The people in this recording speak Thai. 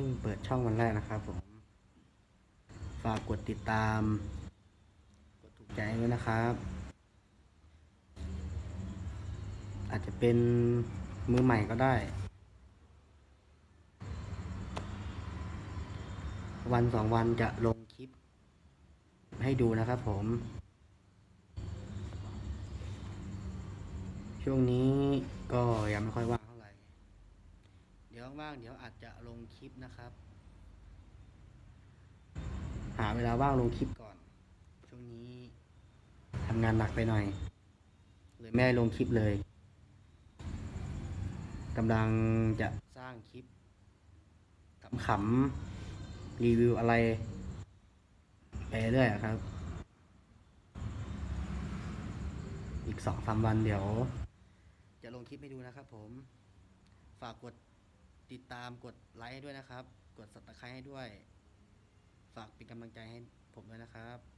พิ่งเปิดช่องวันแรกนะครับผม ฝากกดติดตาม กดถูกใจด้วยนะครับ อาจจะเป็นมือใหม่ก็ได้ วันสองวันจะลงคลิป ให้ดูนะครับผม ช่วงนี้ก็ยังไม่ค่อยว่าง ดี๋ยวว่างๆเดี๋ยวอาจจะลงคลิปนะครับ หาเวลาว่างลงคลิปก่อน ช่วงนี้ทำงานหนักไปหน่อยเลยไม่ลงคลิปเลยกำลังจะสร้างคลิปขำๆรีวิวอะไร ไปเรื่อยครับ อีกสองสามวันเดี๋ยว จะลงคลิปให้ดูนะครับผม ฝากกด ติดตามกดไลค์ให้ด้วยนะครับ กดสับสไครต์ให้ด้วย ฝากเป็นกำลังใจให้ผมด้วยนะครับ